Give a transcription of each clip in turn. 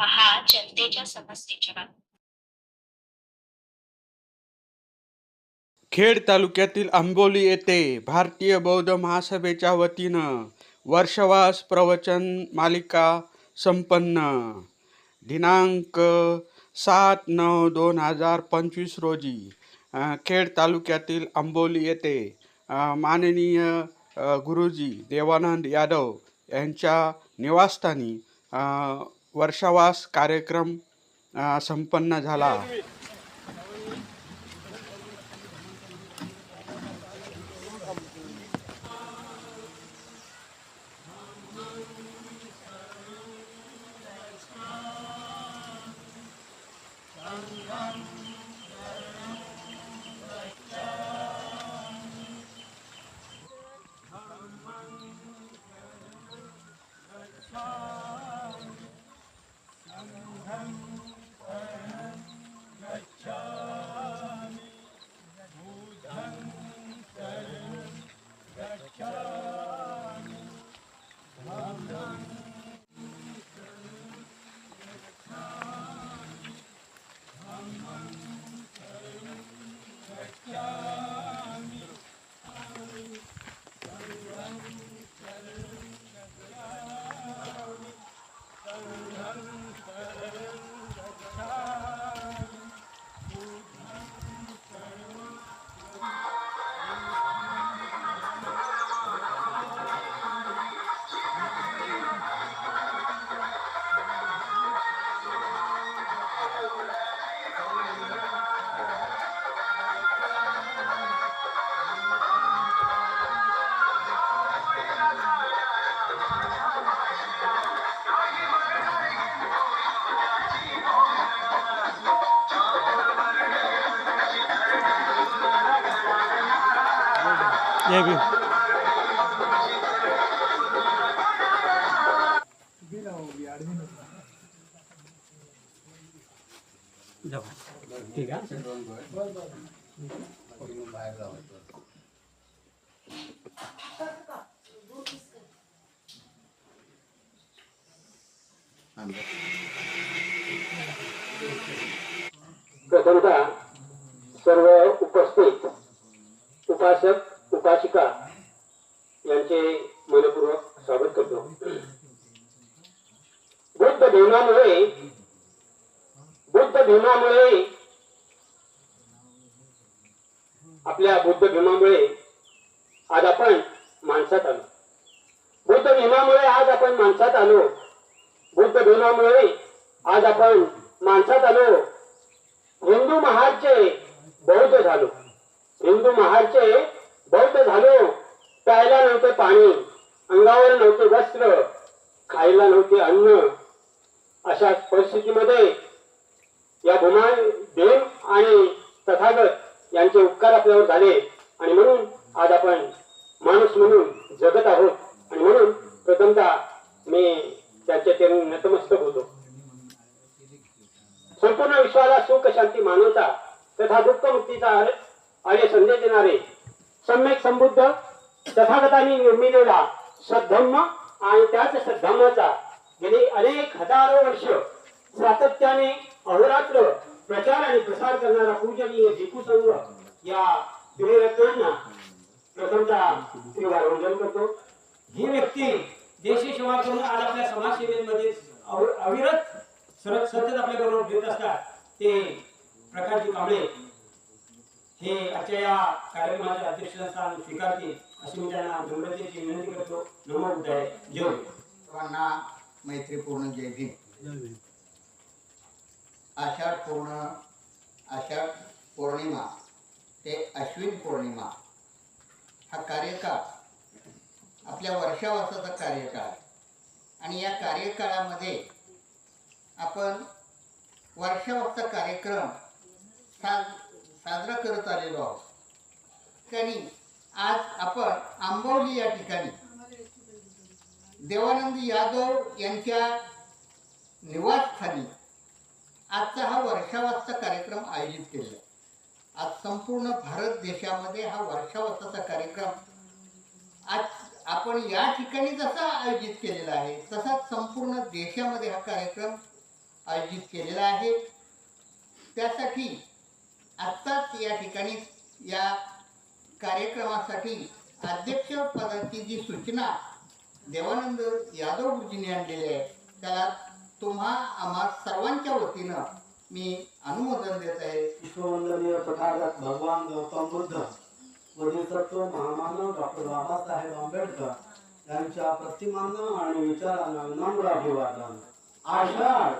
पहा जनतेच्या समस्येच्या बाबतीत. खेड तालुक्यातील आंबोली येथे भारतीय बौद्ध महासभेच्या वतीनं वर्षवास प्रवचन मालिका संपन्न. दिनांक सात नऊ दोन हजार पंचवीस रोजी खेड तालुक्यातील आंबोली येथे माननीय गुरुजी देवानंद यादव यांच्या निवासस्थानी वर्षावास कार्यक्रम संपन्न झाला. ये भी ठीक आहे प्रथमतः सर्व उपस्थित उपासक उपासिका यांचे मनपूर्वक स्वागत करतो बुद्ध भीमामुळे बुद्ध भीमामुळे आपल्या बुद्ध भीमामुळे आज आपण माणसात आलो बुद्ध भीमामुळे आज आपण माणसात आलो. बुद्ध धुनामुळे आज आपण माणसात आलो. हिंदू महारचे बौद्ध झालो. हिंदू महारचे बौद्ध झालो. प्यायला नव्हते पाणी अंगावर नव्हते वस्त्र खायला नव्हते अन्न. अशा परिस्थितीमध्ये या भूमा देव आणि तथागत यांचे उपकार आपल्यावर झाले. आणि म्हणून आज आपण माणूस म्हणून जगत आहोत. आणि म्हणून प्रथमतः मी त्याच्या चरणी नतमस्तक होतो. संपूर्ण विश्वाला सुख शांती मानवता तथा दुःख मुक्तीचा आर्य संदेश देणारे सम्यक समृद्ध तथागतांनी निर्मिलेला सद्धम्म आणि त्याच सद्धम्माचा गेली अनेक हजारो वर्ष सातत्याने अहोरात्र प्रचार आणि प्रसार करणारा पूजनीय भिकू संघ या त्रिरत्नांना प्रथमचा श्रीवार वंदन करतो ही व्यक्ती देशी सेवा करून आज आपल्या समाजसेवेमध्ये अविरत सरळ सतत आपल्या बरोबर घेत असतात. ते प्रकाशजी कांबळे हे आजच्या या कार्यक्रमाचे अध्यक्षस्थान स्वीकारतील अशी मी त्यांना नम्रतेची विनंती करतो. नमो उदय जय हो. सर्वांना मैत्रीपूर्ण जय भीम. आषाढ पूर्ण आषाढ पौर्णिमा ते अश्विन पौर्णिमा हा कार्यकाळ आपल्या वर्षावर्षाचा कार्यकाळ. आणि या कार्यकाळामध्ये आपण वर्षावर्षाचा कार्यक्रम सा साजरा करत आलेलो आहोत. आणि आज आपण आंबवली या ठिकाणी देवानंद यादव यांच्या निवासस्थानी आजचा हा वर्षावासचा कार्यक्रम आयोजित केला. आज संपूर्ण भारत देशामध्ये हा वर्षावासाचा कार्यक्रम आज आपण या ठिकाणी जसा आयोजित केलेला आहे तसाच संपूर्ण देशामध्ये हा कार्यक्रम आयोजित केलेला आहे. त्यासाठी आत्ताच या ठिकाणी या कार्यक्रमासाठी अध्यक्षपदाची जी सूचना देवानंद यादव गुरुजींनी आणलेली आहे त्याला तुम्हा आम्हा सर्वांच्या वतीनं मी अनुमोदन देत आहे. विश्ववंदनीय तथागत भगवान गौतम बुद्ध. बोधिसत्व महामानव डॉक्टर बाबासाहेब आंबेडकर यांच्या प्रतिमांना आणि विचारांना नम्र अभिवादन. आषाढ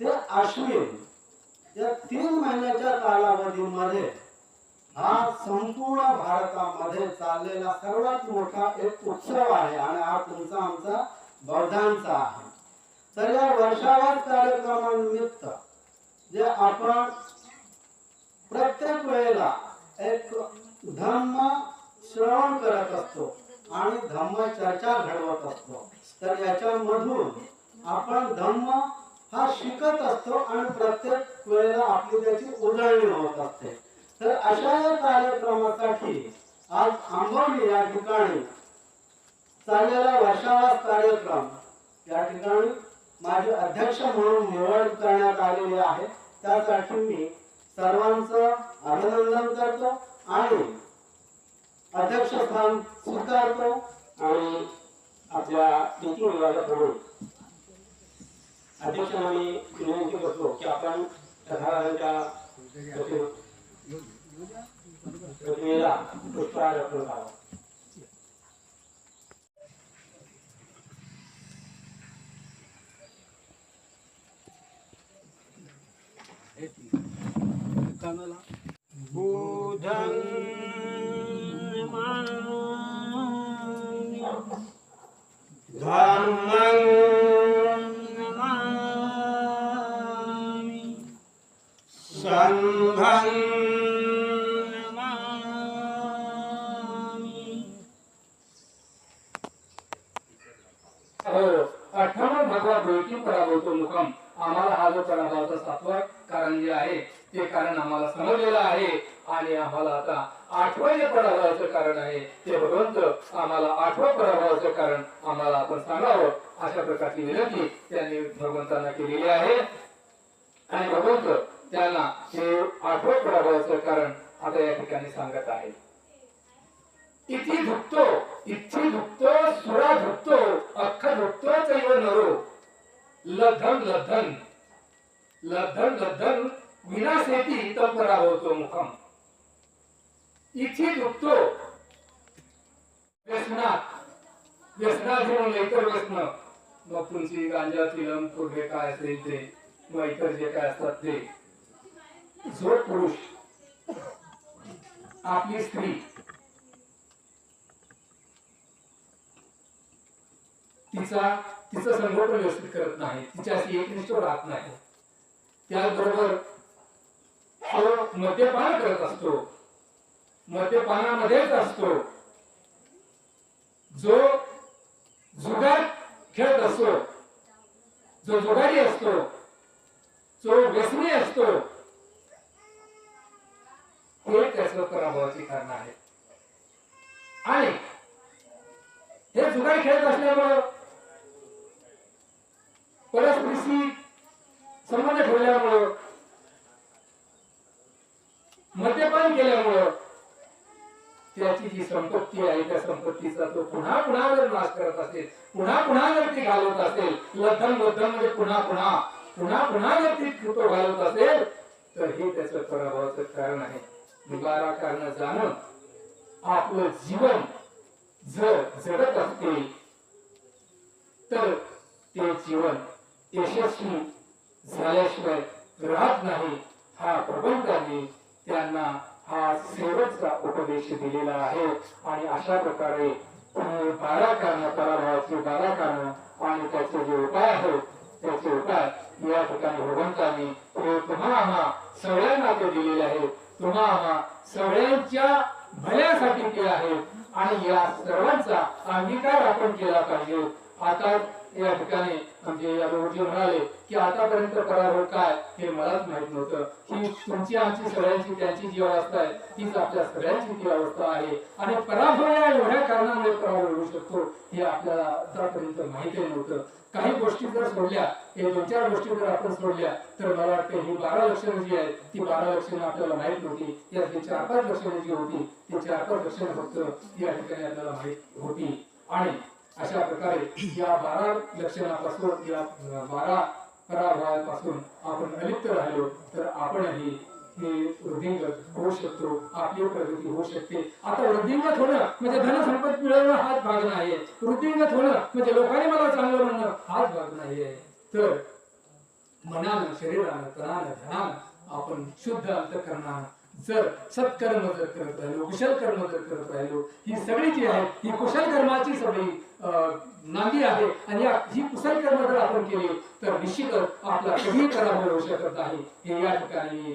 ते आश्विन या तीन महिन्याच्या कालावधीमध्ये हा संपूर्ण भारतामध्ये चाललेला सर्वात मोठा एक उत्सव आहे आणि हा तुमचा आमचा बौद्धांचा आहे. तर या वर्षावार कार्यक्रमानिमित्त जे आपण प्रत्येक वेळेला एक धम्म श्रवण करत असतो आणि धम्म चर्चा घडवत असतो. तर याच्यामधून आपण धम्म हा शिकत असतो आणि प्रत्येक वेळेला आपली त्याची उजळणी होत असते. तर अशा या कार्यक्रमासाठी आज आंबवली या ठिकाणी चाललेला वर्षावास कार्यक्रम या ठिकाणी माझे अध्यक्ष म्हणून निवड करण्यात आलेली आहे. त्यासाठी मी सर्वांचं अभिनंदन करतो. आणि अध्यक्षस्थान स्वीकारतो आणि आपल्या नीती विभागाकडून अध्यक्षांना मी विनंती करतो की आपण तथागतांच्या प्रतिमेला पुष्पहार अर्पण करावा. कानाला बुधं धम्मं नमामि संघं नमामि भगवा पराभवतो मुखम आम्हाला हा जो पराभवाचा सातवा कारण जे आहे ते कारण आम्हाला समजलेलं आहे आणि आम्हाला आता आठवं जे पराभवाचं कारण आहे. ते भगवंत आम्हाला आठवं पराभवाचं कारण आम्हाला आपण सांगावं. अशा प्रकारची विनंती त्यांनी भगवंतांना केलेली आहे. आणि भगवंत त्यांना हे आठवं पराभवाचं कारण आता या ठिकाणी सांगत आहे इति धुक्तो इच्छी धुक्तो सुरा धुक्तो अख्ख धुक्तो चैव नरो। लधन लधन लधन लधन विनाशेती तर पराभवतो मुखम। इथे धुक्तो व्यसनात। व्यसनात घेऊन इतर व्यसन। मग तुमची गांजा तिलम पुढे काय असेल ते? मग इतर जे काय असतात ते? जो पुरुष। आपली स्त्री। तिचा तिचं संघटन व्यवस्थित करत नाही। तिच्याशी एकनिष्ठ राहत नाही। त्याचबरोबर तो मद्यपान करत असतो. मद्यपानामध्येच असतो. जो जुगार खेळत असतो जो जुगारी असतो जो व्यसनी असतो हे त्याच पराभवाची कारण आहे. आणि हे जुगार खेळत असल्यामुळं परस्परीशी संबंध ठेवल्यामुळं मद्यपान केल्यामुळं त्याची जी संपत्ती आहे त्या संपत्तीचा तो पुन्हा पुन्हा जर नाश करत असेल पुन्हा पुन्हा जर ती घालवत असेल लद्धम लद्धम म्हणजे पुन्हा पुन्हा पुन्हा पुन्हा जर ती तो घालवत असेल तर हे त्याच पराभवाचं कारण आहे. निवारा कारण जाणं आपलं जीवन जर जगत असते तर ते जीवन यशस्वी झाल्याशिवाय राहत नाही हा प्रबंधाने त्यांना हा सेवकचा उपदेश दिलेला आहे. आणि अशा प्रकारे बारा कारण पराभवाचे बारा कारण आणि त्याचे जे उपाय आहेत त्याचे उपाय या ठिकाणी भगवंतांनी हे तुम्हा आम्हा सगळ्यांना ते दिलेले आहेत. तुम्हा आम्हा सगळ्यांच्या भल्यासाठी ते आहेत. आणि या सर्वांचा अंगीकार आपण केला पाहिजे. आता या ठिकाणी म्हणजे यादवजी म्हणाले की आतापर्यंत पराभव काय हे मलाच माहीत नव्हतं. ही तुमची आमची सगळ्यांची त्यांची जी अवस्था आहे तीच आपल्या सगळ्यांची ती अवस्था आहे. आणि पराभव या एवढ्या कारणामुळे पराभव होऊ शकतो हे आपल्याला आतापर्यंत माहिती नव्हतं. काही गोष्टी जर सोडल्या हे दोन चार गोष्टी जर आपण सोडल्या तर मला वाटतं ही बारा लक्षणं जी आहेत ती बारा लक्षणं आपल्याला माहीत नव्हती यातली चार पाच लक्षणं जी होती ती चार पाच लक्षणं फक्त या ठिकाणी आपल्याला माहीत होती. आणि अशा प्रकारे या बारा लक्षणापासून या बारा पराभवापासून आपण अलिप्त राहिलो तर आपणही हे वृद्धिंगत होऊ शकतो आपली प्रगती होऊ शकते. आता वृद्धिंगत होणं म्हणजे धनसंपत मिळवणं हाच भाग नाहीये. वृद्धिंगत होणं म्हणजे लोकांनी मला चांगलं म्हणणं हाच भाग नाहीये. तर मनानं शरीरानं तनानं धनानं आपण शुद्ध अंतकरणानं जर सत्कर्म जर करत राहिलो कुशल कर्म जर करत राहिलो ही सगळी जी आहे ही कुशल कर्माची सगळी नांदी आहे आणि ही कुशल कर्म जर आपण केली तर निश्चितच आपला कधी पराभव होऊ शकत नाही. हे या ठिकाणी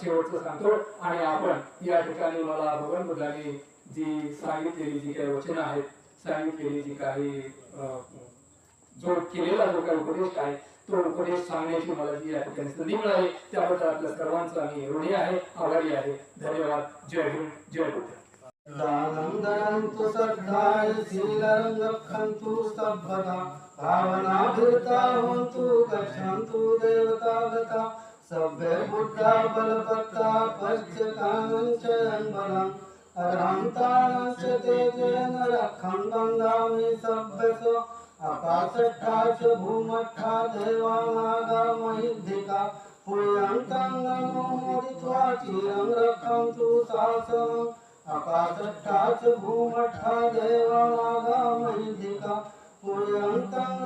शेवटचं सांगतो आणि आपण या ठिकाणी मला भगवान बुद्धाने जी सांगितलेली जी काही वचनं आहेत सांगितलेली जी काही जो केलेला जो काही उपदेश आहे तो उपदेश सांगण्याची मला जी या ठिकाणी संधी मिळाली त्याबद्दल आपल्या सर्वांचा मी ऋणी आहे आभारी आहे. धन्यवाद. जय भीम, जय बुद्ध. दानन्दरन्तु श्रद्धाय शीलं रक्षन्तु सभ्यता भावनाभृता हन्तु गच्छन्तु देवतागता, सभ्ये बुद्धा बलपत्ता पश्यतानञ्चयन् बलम् अर्हन्तानश्च तेजेन रक्षं गङ्गामि सभ्यसो। अपासष्टा भूमठा देवानागा महिद्धिका पुण्यन्तं चिरं रक्षन्तु शासनम् अपासष्टा भूमठा देवानागा महिद्धिका पुण्यन्तं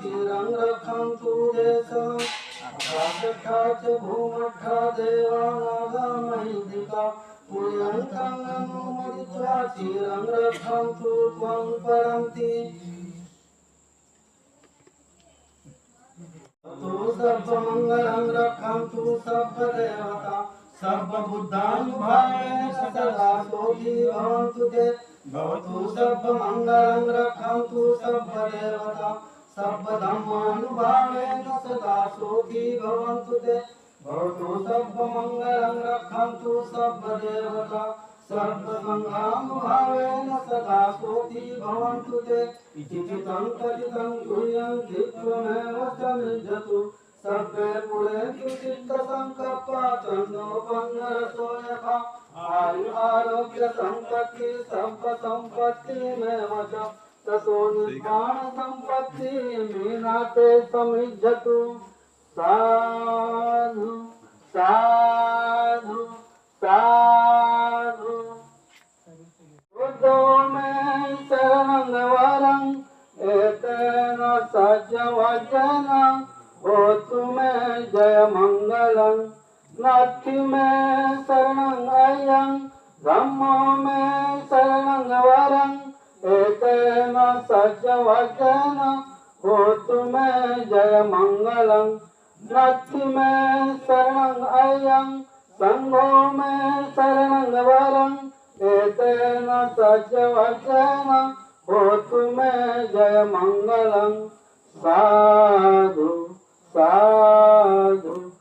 चिरं रक्षन्तु देशम् अपासष्टा भूमठा देवानागा महिद्धिका पुण्यन्तं नमोदित्वा चिरं रक्षन्तु त्वं परन्ति तु सर्वमङ्गलं रक्षन्तु सर्वदेवता सर्वबुद्धानुभावेन सदा सोऽपि भवन्तु ते। भवतु सर्वमङ्गलं रक्षन्तु सर्वदेवता सर्वधर्मानुभावेन सदा सुखी भवन्तु ते। भवतु सर्वमङ्गलं रक्षन्तु सर्वदेवता सर्वसङ्घानुभावेन सदा सोऽपि भवन्तु ते। इति चितं कथितं गुह्यं चित्वमेव च निजतु। सर्वे पुरेन्तु चित्तसङ्कल्पा चन्दोपन्नरसो यथा आयु आरोग्य संपत्ति सर्वसम्पत्तिमेव च। ततो निर्वाणसम्पत्तिः मीनाते समिज्जतु साधु साधु साधु. बुद्धो शरण शरणवरं एतेन सज्जवचन होतु मे जयमङ्गलं नास्ति मे शरणं अयं धम्मो मे शरणं वरं एतेन सज्जवचन होतु मे जय नास्ति मे शरणं अयं सङ्गो मे शरणं वरं एतेन सज्जवचन होतु मे जयमङ्गलं। साधु साधु।